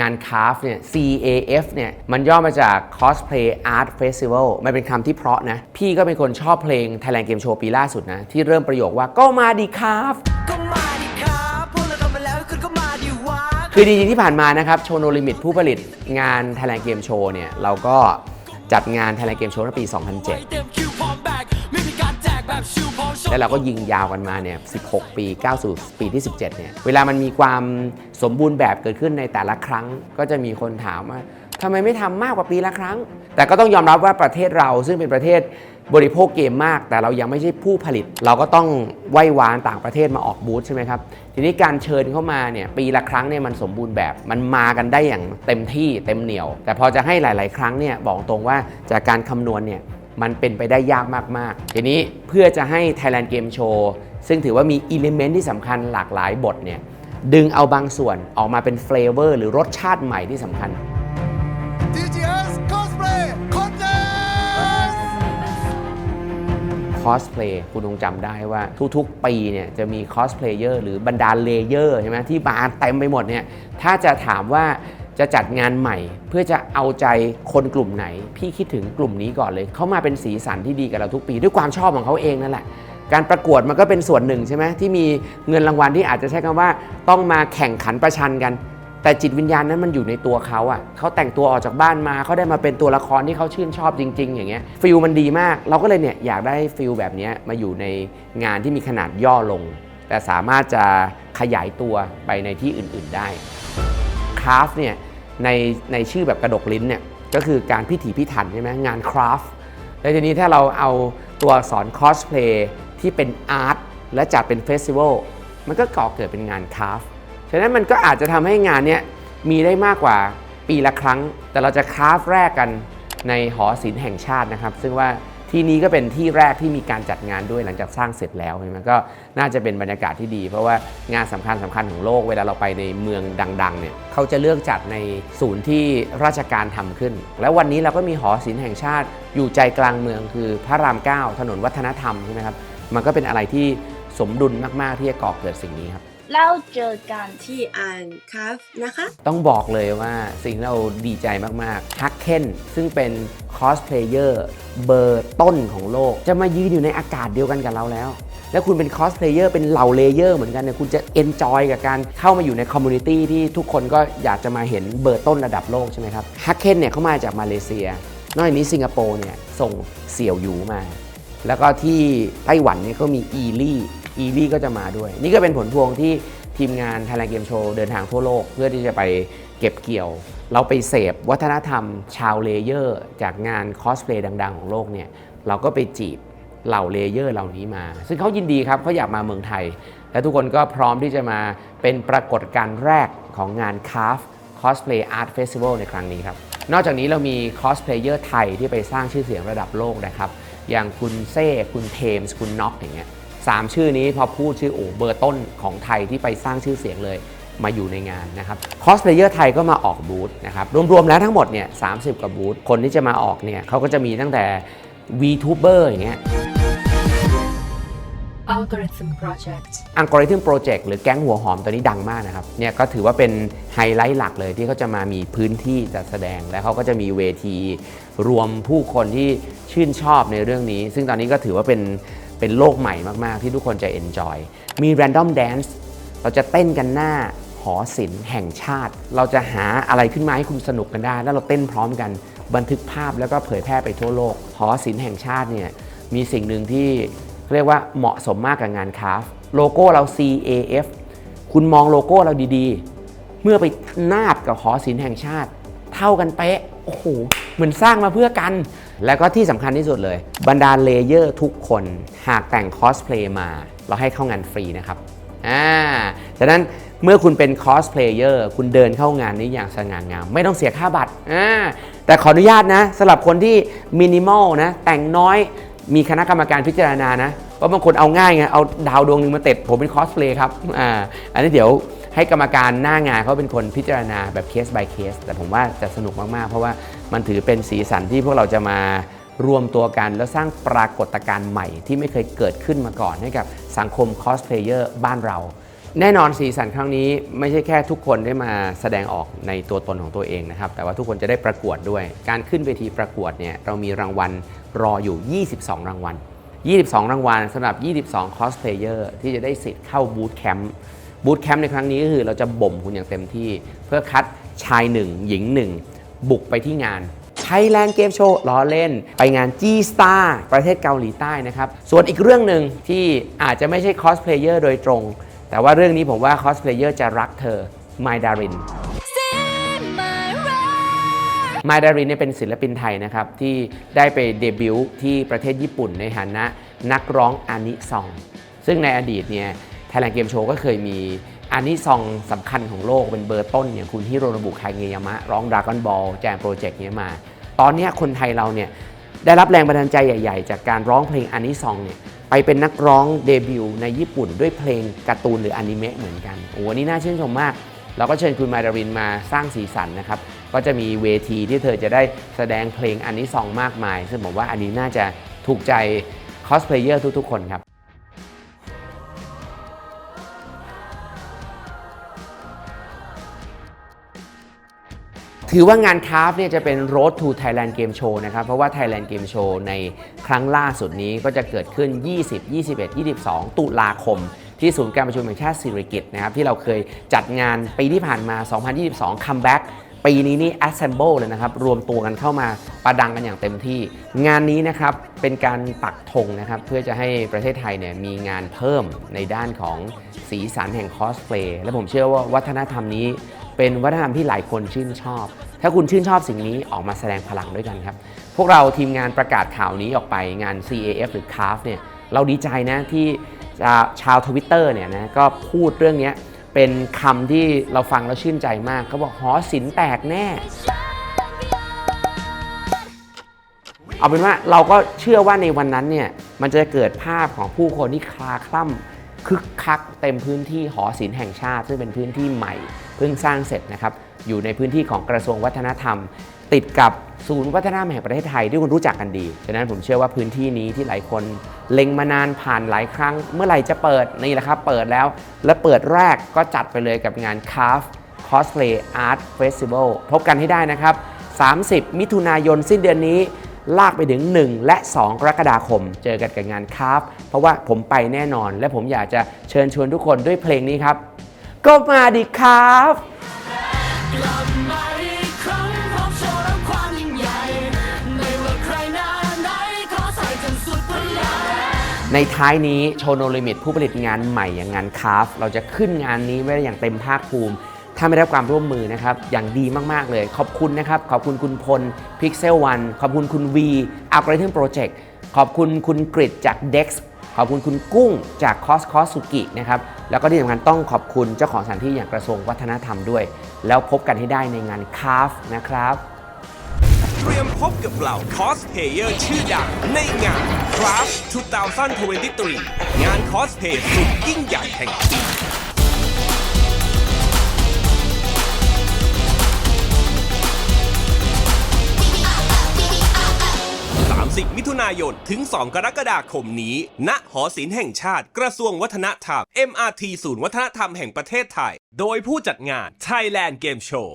งาน CAF เนี่ย CAF เนี่ยมันย่อมาจาก Cosplay Art Festival มันเป็นคำที่เพราะนะ พี่ก็เป็นคนชอบเพลง Thailand Game Show ปีล่าสุดนะ ที่เริ่มประโยคว่าก็มาดี CAF ก็มาดิครับพวกเราทำไปแล้วคุณก็มาดิวะคือจริงๆที่ผ่านมานะครับโชโนลิมิตผู้ผลิตงาน Thailand Game Show เนี่ยเราก็จัดงาน Thailand Game Show ในปี 2007 แล้วเราก็ยิงยาวกันมาเนี่ย 16 ปี 9 สู่ปีที่ 17 เนี่ย เวลามันมีความสมบูรณ์แบบเกิดขึ้นในแต่ละครั้ง ก็จะมีคนถามว่าทำไมไม่ทำมากกว่าปีละครั้ง แต่ก็ต้องยอมรับว่าประเทศเราซึ่งเป็นประเทศบริโภคเกมมาก แต่เรายังไม่ใช่ผู้ผลิต เราก็ต้องไหว้วานต่างประเทศมาออกบูธใช่ไหมครับ ทีนี้การเชิญเข้ามาเนี่ยปีละครั้งเนี่ยมันสมบูรณ์แบบ มันมากันได้อย่างเต็มที่เต็มเหนียว แต่พอจะให้หลาย ๆ ครั้งเนี่ยบอกตรงว่าจากการคำนวณเนี่ย มันเป็นไปได้ยากมากๆทีนี้เพื่อจะให้ Thailand Game Show ซึ่งถือว่ามีอิเลเมนต์ที่สำคัญหลากหลายบทเนี่ยดึงเอาบางส่วนออกมาเป็นเฟลเวอร์หรือรสชาติใหม่ที่สำคัญ DGS Cosplay Contest คอสเพลย์คุณคงจำได้ว่าทุกๆ ปีเนี่ยจะมีคอสเพลเยอร์หรือบรรดาเลเยอร์ใช่ไหมที่มาเต็มไปหมดเนี่ยถ้าจะถามว่า จะจัดงานใหม่ เพื่อจะเอาใจคนกลุ่มไหน พี่คิดถึงกลุ่มนี้ก่อนเลย เขามาเป็นสีสันที่ดีกับเราทุกปี ด้วยความชอบของเขาเองนั่นแหละการประกวดมันก็เป็นส่วนหนึ่งใช่ไหมที่มีเงินรางวัลที่อาจจะใช้คำว่า ต้องมาแข่งขันประชันกัน แต่จิตวิญญาณนั้นมันอยู่ในตัวเขาอะเขาแต่งตัวออกจากบ้านมาเขาได้มาเป็นตัวละครที่เขาชื่นชอบจริง ๆ อย่างเงี้ยฟิลมันดีมาก เราก็เลยเนี่ยอยากได้ฟิลแบบนี้มาอยู่ในงานที่มีขนาดย่อลง แต่สามารถจะขยายตัวไปในที่อื่น ๆได้คราฟเนี่ย ในในชื่อแบบกระดกลิ้นเนี่ยก็คือการพิถีพิถันใช่ไหมงานคราฟแล้วทีนี้ถ้าเราเอาตัวสอักษรคอสเพลย์ที่เป็นอาร์ตและจัดเป็นเฟสติวัลมันก็ก่อเกิดเป็นงานคราฟต์ฉะนั้นมันก็อาจจะทำให้งานเนี้ยมีได้มากกว่าปีละครั้ง แต่เราจะคราฟแรกกันในหอศิลป์แห่งชาตินะครับ ซึ่งว่า ที่นี้ก็เป็นที่แรกที่มีการจัดงานด้วยหลังจากสร้างเสร็จแล้วใช่ไหมก็น่าจะเป็นบรรยากาศที่ดี เพราะว่างานสำคัญสำคัญของโลกเวลาเราไปในเมืองดังๆเนี่ยเขาจะเลือกจัดในศูนย์ที่ราชการทำขึ้น แล้ววันนี้เราก็มีหอศิลป์แห่งชาติ อยู่ใจกลางเมืองคือพระราม9ถนนวัฒนธรรมใช่ไหมครับมันก็เป็นอะไรที่สมดุลมากๆที่จะก่อเกิดสิ่งนี้ครับ แล้วเจอกันที่อ่านคาฟนะคะ ต้องบอกเลยว่าสิ่งที่เราดีใจมากๆฮักเคนซึ่งเป็นคอสเพลเยอร์เบอร์ต้นของโลก จะมายืนอยู่ในอากาศเดียวกันกับเราแล้ว แล้วคุณเป็นคอสเพลเยอร์เป็นเหล่าเลเยอร์เหมือนกันเนี่ยคุณจะเอนจอยกับการเข้ามาอยู่ในคอมมูนิตี้ที่ทุกคนก็อยากจะมาเห็นเบอร์ต้นระดับโลกใช่ไหมครับฮักเคนเนี่ยเขามาจากมาเลเซีย นอกจากนี้สิงคโปร์เนี่ยส่งเสี่ยวหยูมา แล้วก็ที่ไต้หวันเนี่ยก็มีอีลี่ อีลี่ก็จะมาด้วย นี่ก็เป็นผลพวงที่ทีมงาน Thailand Game Show เดินทางทั่วโลก เพื่อที่จะไปเก็บเกี่ยว เราไปเสพวัฒนธรรมชาวเลเยอร์ จากงานคอสเพลย์ดัง ๆ ของโลกเนี่ยเราก็ไปจีบเหล่าเลเยอร์เหล่านี้มา ซึ่งเขายินดีครับเขาอยากมาเมืองไทย และทุกคนก็พร้อมที่จะมาเป็นปรากฏการณ์แรกของงาน CAF Cosplay Art Festival ในครั้งนี้ครับนอกจากนี้เรามีคอสเพลเยอร์ไทยที่ไปสร้างชื่อเสียงระดับโลกนะครับ อย่างคุณเซ่ คุณเทมส์ คุณน็อกอย่างเงี้ย สามชื่อนี้พอพูดชื่อโอ้เบอร์ต้นของไทยที่ไปสร้างชื่อเสียงเลยมาอยู่ในงานนะครับคอสเพลเยอร์ไทยก็มาออกบูธนะครับรวมๆแล้วทั้งหมดเนี่ย30กว่าบูธคนที่จะมาออกเนี่ยเขาก็จะมีตั้งแต่ VTuber อย่างเงี้ย Algorithm Project อัลกอริทึมโปรเจกต์หรือแก๊งหัวหอมตัวนี้ดังมากนะครับเนี่ยก็ถือว่าเป็นไฮไลท์หลักเลยที่เขาจะมามีพื้นที่จัดแสดง และเขาก็จะมีเวที รวมผู้คนที่ชื่นชอบในเรื่องนี้ ซึ่งตอนนี้ก็ถือว่าเป็น เป็นโลกใหม่มากๆ ที่ทุกคนจะ enjoy มี Random Dance เราจะเต้นกันหน้าหอศิลป์แห่งชาติ เราจะหาอะไรขึ้นมาให้คุณสนุกกันได้ แล้วเราเต้นพร้อมกันบันทึกภาพแล้วก็เผยแพร่ไปทั่วโลก หอศิลป์แห่งชาติเนี่ยมีสิ่งหนึ่งที่เรียกว่าเหมาะสมมากกับงานคราฟโลโก้เรา CAF คุณมองโลโก้เราดีๆ เมื่อไปนาบกับหอศิลป์แห่งชาติ เท่ากันเป๊ะโอ้โหเหมือนสร้างมาเพื่อกัน แล้วก็ที่สำคัญที่สุดเลย บรรดาเลเยอร์ทุกคนหากแต่งคอสเพลย์มา เราให้เข้างานฟรีนะครับอ่าฉะนั้นเมื่อคุณเป็นคอสเพลเยอร์คุณเดินเข้างานนี้อย่างสง่างาม ไม่ต้องเสียค่าบัตรอ่าแต่ขออนุญาตนะสำหรับคนที่มินิมอลนะแต่งน้อยมีคณะกรรมการพิจารณานะ เพราะบางคนเอาง่ายไงเอาดาวดวงหนึ่งมาเต็ดผมเป็นคอสเพลย์ครับอ่าอันนี้เดี๋ยวให้กรรมการหน้างานเขาเป็นคนพิจารณาแบบเคส by เคส แต่ผมว่าจะสนุกมาก ๆ เพราะว่ามันถือเป็นสีสันที่พวกเราจะมารวมตัวกัน แล้วสร้างปรากฏการณ์ใหม่ที่ไม่เคยเกิดขึ้นมาก่อนให้กับสังคมคอสเพลเยอร์บ้านเรา แน่นอนสีสันครั้งนี้ไม่ใช่แค่ทุกคนได้มาแสดงออกในตัวตนของตัวเองนะครับ แต่ว่าทุกคนจะได้ประกวดด้วย การขึ้นเวทีประกวดเนี่ยเรามีรางวัลรออยู่ 22 รางวัล 22 รางวัลสำหรับ 22คอสเพลเยอร์ที่จะได้สิทธิ์เข้าบูตแคมป์บูตแคมป์ในครั้งนี้ก็คือเราจะบ่มคุณอย่างเต็มที่ เพื่อคัดชายหนึ่งหญิงหนึ่งบุกไปที่งาน Thailand Game Show ล้อเล่น ไปงาน G Star ประเทศเกาหลีใต้นะครับ ส่วนอีกเรื่องหนึ่งที่อาจจะไม่ใช่คอสเพลเยอร์โดยตรง แต่ว่าเรื่องนี้ผมว่าคอสเพลเยอร์จะรักเธอ My Darin มายดารินเนี่ยเป็นศิลปินไทยนะครับที่ได้ไปเดบิวต์ที่ประเทศญี่ปุ่นในฐานะนักร้องอานิซอง ซึ่งในอดีตเนี่ยไทยแลนด์เกมโชว์ก็เคยมีอานิซองสำคัญของโลกเป็นเบอร์ต้นอย่างคุณฮิโรนบุคาเงยามะ ร้องดราก้อนบอลแจมโปรเจกต์นี้ยมา ตอนนี้คนไทยเราเนี่ยได้รับแรงบันดาลใจใหญ่ๆ จากการร้องเพลงอานิซองเนี่ยไปเป็นนักร้องเดบิวต์ในญี่ปุ่นด้วยเพลงการ์ตูนหรืออนิเมะเหมือนกันโอ้โหนี่น่าชื่นชมมาก เราก็เชิญคุณมาดารินมาสร้างสีสันนะครับ ก็จะมีเวทีที่เธอจะได้แสดงเพลงอันนี้ซองมากมาย ซึ่งผมว่าอันนี้น่าจะถูกใจคอสเพลเยอร์ทุกๆ คนครับถือว่างานคราฟเนี่ยจะเป็น Road to Thailand Game Show นะครับ เพราะว่า Thailand Game Show ในครั้งล่าสุดนี้ก็จะเกิดขึ้น 20 21 22 ตุลาคม ที่ศูนย์การประชุมแห่งชาติสิริกิตนะครับที่เราเคยจัดงานปีที่ผ่านมา 2022 Comeback ปีนี้นี่ assemble เลยนะครับ รวมตัวกันเข้ามาประดังกันอย่างเต็มที่ งานนี้นะครับเป็นการปักธงนะครับ เพื่อจะให้ประเทศไทยเนี่ยมีงานเพิ่มในด้านของสีสันแห่งคอสเพลย์และผมเชื่อว่าวัฒนธรรมนี้เป็นวัฒนธรรมที่หลายคนชื่นชอบ ถ้าคุณชื่นชอบสิ่งนี้ออกมาแสดงพลังด้วยกันครับ พวกเราทีมงานประกาศข่าวนี้ออกไปงาน CAF หรือ CAF เนี่ยเราดีใจนะที่ ชาวทวิตเตอร์เนี่ยนะก็พูดเรื่องนี้เป็นคำที่เราฟังแล้วชื่นใจมากเขาบอกหอศิลป์แตกแน่ เอาเป็นว่าเราก็เชื่อว่าในวันนั้นเนี่ยมันจะเกิดภาพของผู้คนที่คลาคล่ำคึกคักเต็มพื้นที่หอศิลป์แห่งชาติ ซึ่งเป็นพื้นที่ใหม่เพิ่งสร้างเสร็จนะครับอยู่ในพื้นที่ของกระทรวงวัฒนธรรม ติดกับศูนย์วัฒนธรรมแห่งประเทศไทยที่คุณรู้จักกันดี ฉะนั้นผมเชื่อว่าพื้นที่นี้ที่หลายคนเล็งมานานผ่านหลายครั้ง เมื่อไหร่จะเปิดนี่แหละครับเปิดแล้ว และเปิดแรกก็จัดไปเลยกับงาน CAF Cosplay Art Festival พบกันให้ได้นะครับ 30 มิถุนายนสิ้นเดือนนี้ ลากไปถึง 1 และ 2 กรกฎาคม เจอกันกับงานคราฟเพราะว่าผมไปแน่นอน และผมอยากจะเชิญชวนทุกคนด้วยเพลงนี้ครับ ก็มาดิครับกลับมาอี ในท้ายนี้โชโนลิมิตผู้ผลิตงานใหม่อย่างงานคาฟเราจะขึ้นงานนี้ไว้ได้อย่างเต็มภาคภูมิ ถ้าไม่ได้รับความร่วมมือนะครับ อย่างดีมาก ๆ เลย ขอบคุณนะครับ ขอบคุณคุณพล Pixel One ขอบคุณคุณ V Algorithm Project ขอบคุณคุณกริดจาก Dex ขอบคุณคุณกุ้งจาก Cos Cos Suki นะครับ แล้วก็ที่สำคัญต้องขอบคุณเจ้าของสถานที่อย่างกระทรวงวัฒนธรรมด้วย แล้วพบกันให้ได้ในงานคาฟนะครับ เตรียมพบกับเหล่าคอสเพเยอร์ชื่อดังในงาน Craft 2023 งานคอสเพย์สุดยิ่งใหญ่แห่งปี30มิถุนายน ถึง 2 กรกฎาคมนี้ ณ หอศิลป์แห่งชาติ กระทรวงวัฒนธรรม MRT ศูนย์วัฒนธรรมแห่งประเทศไทย โดยผู้จัดงาน Thailand Game Show